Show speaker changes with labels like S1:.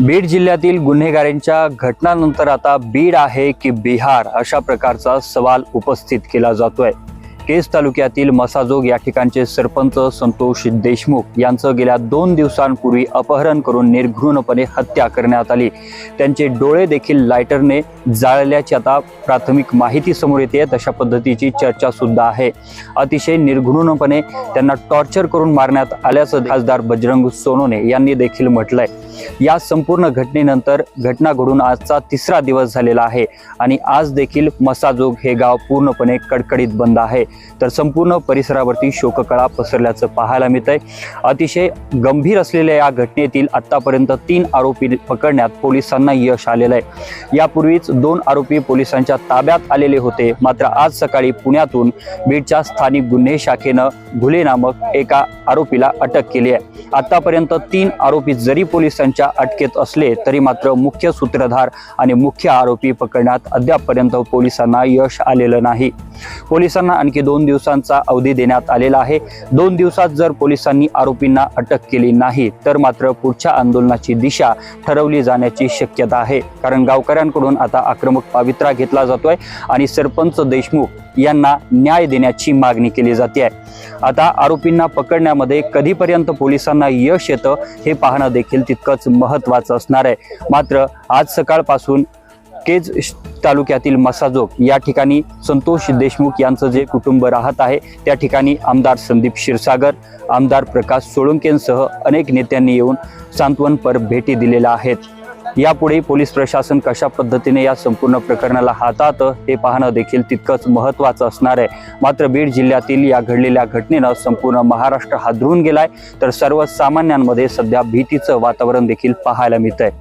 S1: बीड जिल्ह्यातील गुन्हेगारांच्या घटनानंतर आता बीड आहे की बिहार अशा प्रकारचा सवाल उपस्थित केला जातोय. केस तालुक्यातील मसाजोग या ठिकाणचे सरपंच संतोष देशमुख यांचं गेल्या दोन दिवसांपूर्वी अपहरण करून निर्घृणपणे हत्या करण्यात आली. त्यांचे डोळे देखील लायटरने जाळल्याची आता प्राथमिक माहिती समोर येते तशा पद्धतीची चर्चा सुद्धा आहे. अतिशय निर्घृणपणे त्यांना टॉर्चर करून मारण्यात आल्याचं खासदार बजरंग सोनोने यांनी देखील म्हटलंय. या संपूर्ण घटनेनंतर घटना घडून आजचा तिसरा दिवस झालेला आहे आणि आज देखील मसाजोग हे गाव पूर्णपणे कडकडीत बंद आहे. तर संपूर्ण परिसरावरती शोककळा पसरल्याचं पाहायला मिळत आहे अतिशय गंभीर असलेल्या या घटनेतील आतापर्यंत तीन आरोपी पकडण्यात पोलिसांना यश आलेलं आहे यापूर्वीच दोन आरोपी पोलिसांच्या ताब्यात आलेले होते. मात्र आज सकाळी पुण्यातून बीडच्या स्थानिक गुन्हे शाखेनं घुले नामक एका आरोपीला अटक केली आहे. आतापर्यंत तीन आरोपी जरी पोलिसांनी पोलिसांच्या अटकेत असले तरी मात्र मुख्य सूत्रधार आणि मुख्य आरोपी पकडण्यात अद्यापपर्यंत पोलिसांना यश आलेलं नाही. पोलिसांना आणखी दोन दिवसांचा अवधी देण्यात आलेला आहे. दोन दिवसात जर पोलिसांनी आरोपींना अटक केली नाही तर मात्र पुढच्या आंदोलनाची दिशा ठरवली जाण्याची शक्यता आहे. कारण गावकऱ्यांकडून आता आक्रमक पावित्रा घेतला जातोय आणि सरपंच देशमुख यांना न्याय देण्याची मागणी केली जाते. आहे आता आरोपींना पकडण्यामध्ये कधीपर्यंत पोलिसांना यश येतं हे पाहणं देखील तितकंच महत्वाचं असणार आहे. मात्र आज सकाळपासून केज तालुक्यातील मसाजोग या ठिकाणी संतोष देशमुख यांचं जे कुटुंब राहत आहे त्या ठिकाणी आमदार संदीप क्षीरसागर आमदार प्रकाश सोळंकेंसह अनेक नेत्यांनी येऊन सांत्वनपर भेटी दिलेल्या आहेत. यापुढे पोलीस प्रशासन कशा पद्धतीने या संपूर्ण प्रकरणाला हाताळतं हे पाहणं देखील तितकंच महत्त्वाचं असणार आहे. मात्र बीड जिल्ह्यातील या घडलेल्या घटनेनं संपूर्ण महाराष्ट्र हादरून गेलाय. तर सर्वसामान्यांमध्ये सध्या भीतीचं वातावरण देखील पाहायला मिळत आहे